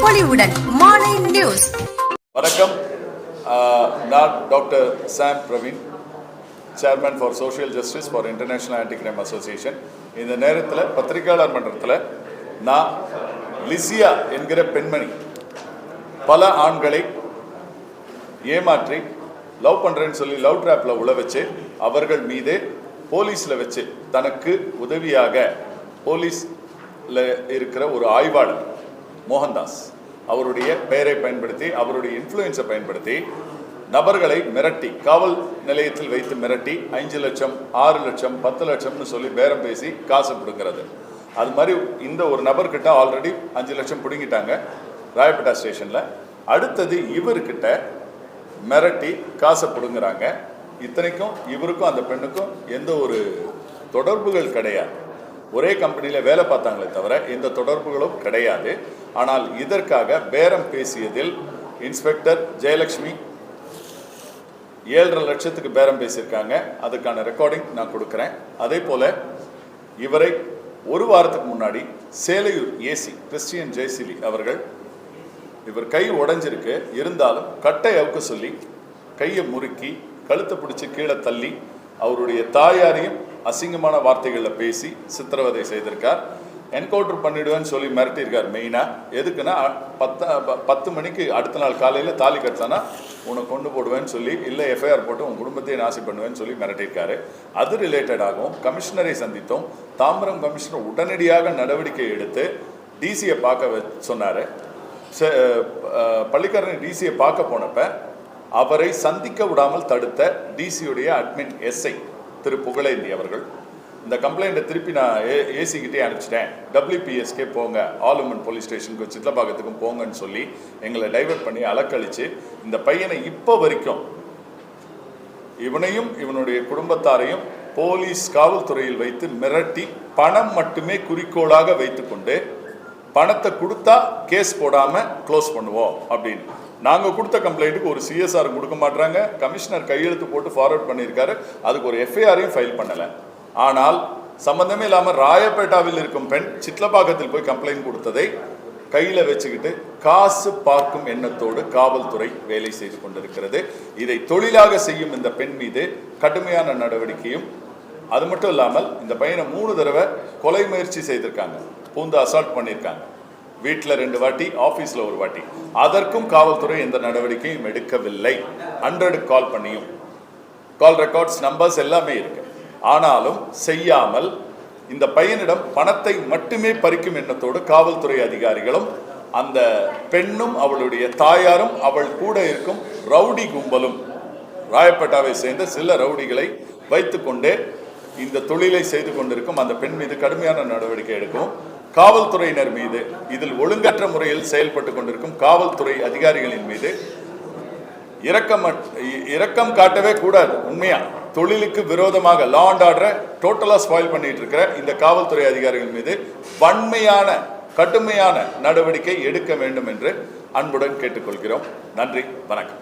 மாலை நியூஸ். வணக்கம். நான் doctor Sam Praveen chairman for social justice for international anti crime association. இந்த நேரத்தில் பத்திரிகையாளர் மன்றத்தில் நான் லிசியா என்கிற பெண்மணி பல ஆண்களை ஏமாற்றி லவ் பண்ணுறேன்னு சொல்லி லவ் ட்ராப்பில் உழ வச்சு அவர்கள் மீது போலீஸில் வச்சு தனக்கு உதவியாக போலீஸில் இருக்கிற ஒரு ஆய்வாளர் மோகன்தாஸ் அவருடைய பெயரை பயன்படுத்தி அவருடைய இன்ஃப்ளூயன்ஸை பயன்படுத்தி நபர்களை மிரட்டி காவல் நிலையத்தில் வைத்து மிரட்டி அஞ்சு லட்சம் ஆறு லட்சம் பத்து லட்சம்னு சொல்லி பேரம் பேசி காசு பிடுங்கிறது அது மாதிரி இந்த ஒரு நபர்கிட்ட ஆல்ரெடி அஞ்சு லட்சம் பிடுங்கிட்டாங்க ராயப்பேட்டா ஸ்டேஷனில். அடுத்தது இவர்கிட்ட மிரட்டி காசை பிடுங்குறாங்க. இத்தனைக்கும் இவருக்கும் அந்த பெண்ணுக்கும் எந்த ஒரு தொடர்புகள் கிடையாது. ஒரே கம்பெனியில் வேலை பார்த்தாங்களே தவிர எந்த தொடர்புகளும் கிடையாது. ஆனால் இதற்காக பேரம் பேசியதில் இன்ஸ்பெக்டர் ஜெயலட்சுமி ஏழரை லட்சத்துக்கு பேரம் பேசியிருக்காங்க. அதுக்கான ரெக்கார்டிங் நான் கொடுக்குறேன். அதே போல் இவரை ஒரு வாரத்துக்கு முன்னாடி சேலையூர் ஏசி கிறிஸ்டியன் ஜெயசிலி அவர்கள் இவர் கை உடைஞ்சிருக்கு. இருந்தாலும் கட்டை அவுக்க சொல்லி கையை முறுக்கி கழுத்தை பிடிச்சி கீழே தள்ளி அவருடைய தாயாரையும் அசிங்கமான வார்த்தைகளில் பேசி சித்திரவதை செய்திருக்கார். என்கவுண்டர் பண்ணிடுவேன்னு சொல்லி மிரட்டியிருக்கார் மெயினாக எதுக்குன்னா பத்து ப- பத்து மணிக்கு அடுத்த நாள் காலையில் தாலி கட்டினா உன்னை கொண்டு போடுவேன்னு சொல்லி இல்லை எஃப்ஐஆர் போட்டு உன் குடும்பத்தையே நாசி பண்ணுவேன்னு சொல்லி மிரட்டியிருக்காரு. அது ரிலேட்டடாகவும் கமிஷனரை சந்தித்தோம். தாம்பரம் கமிஷனர் உடனடியாக நடவடிக்கை எடுத்து டிசியை பார்க்க வ சொன்னார். ச- டிசியை பார்க்க போனப்ப அவரை சந்திக்க விடாமல் தடுத்த டிசியுடைய அட்மின் எஸ்ஐ திரு புகழேந்தி அவர்கள். இந்த கம்ப்ளைண்ட்டை திருப்பி நான் ஏ ஏசிக்கிட்டே அனுப்பிச்சிட்டேன். டபிள்யூபிஎஸ்கே போங்க. ஆலுமன் போலீஸ் ஸ்டேஷனுக்கு சித்தப்பாக்கத்துக்கும் போங்கன்னு சொல்லி எங்களை டைவர்ட் பண்ணி அலக்கழித்து இந்த பையனை இப்போ வரைக்கும் இவனையும் இவனுடைய குடும்பத்தாரையும் போலீஸ் காவல்துறையில் வைத்து மிரட்டி பணம் மட்டுமே குறிக்கோளாக வைத்துக்கொண்டு பணத்தை கொடுத்தா கேஸ் போடாம க்ளோஸ் பண்ணுவோம் அப்படின்னு. நாங்கள் கொடுத்த கம்ப்ளைண்ட்டுக்கு ஒரு சிஎஸ்ஆர் கொடுக்க மாட்டாங்க கமிஷனர் கையெழுத்து போட்டு ஃபார்வர்ட் பண்ணியிருக்காரு. அதுக்கு ஒரு எஃப்ஐஆரையும் ஃபைல் பண்ணலை. ஆனால் சம்பந்தமே இல்லாமல் ராயப்பேட்டாவில் இருக்கும் பெண் சிட்லப்பாக்கத்தில் போய் கம்ப்ளைண்ட் கொடுத்ததை கையில் வச்சுக்கிட்டு காசு பார்க்கும் எண்ணத்தோடு காவல்துறை வேலை செய்து கொண்டிருக்கிறது. இதை தொழிலாக செய்யும் இந்த பெண் மீது கடுமையான நடவடிக்கையும் அது மட்டும் இல்லாமல் இந்த பையனை மூணு தடவை கொலை முயற்சி செய்திருக்காங்க. பூந்து அசால்ட் பண்ணியிருக்காங்க. வீட்டில் ரெண்டு வாட்டி ஆஃபீஸில் ஒரு வாட்டி. அதற்கும் காவல்துறை எந்த நடவடிக்கையும் எடுக்கவில்லை. ஹண்ட்ரடு கால் பண்ணியும். கால் ரெக்கார்ட்ஸ் நம்பர்ஸ் எல்லாமே இருக்கு. ஆனாலும் செய்யாமல் இந்த பையனிடம் பணத்தை மட்டுமே பறிக்கும் எண்ணத்தோடு காவல்துறை அதிகாரிகளும் அந்த பெண்ணும் அவளுடைய தாயாரும் அவள் கூட இருக்கும் ரவுடி கும்பலும் ராயப்பேட்டாவை சேர்ந்த சில ரவுடிகளை வைத்துக்கொண்டே இந்த தொழிலை செய்து கொண்டிருக்கும் அந்த பெண் மீது கடுமையான நடவடிக்கை எடுக்கும் காவல்துறையினர் மீது இதில் ஒழுங்கற்ற முறையில் செயல்பட்டு கொண்டிருக்கும் காவல்துறை அதிகாரிகளின் மீது இரக்கம் இ- இரக்கம் காட்டவே கூடாது உண்மையா? தொழிலுக்கு விரோதமாக லா அண்ட் ஆர்டரை டோட்டலாக ஸ்பாயில் பண்ணிட்டு இருக்கிற இந்த காவல்துறை அதிகாரிகள் மீது வன்மையான கடுமையான நடவடிக்கை எடுக்க வேண்டும் என்று அன்புடன் கேட்டுக்கொள்கிறோம். நன்றி வணக்கம்.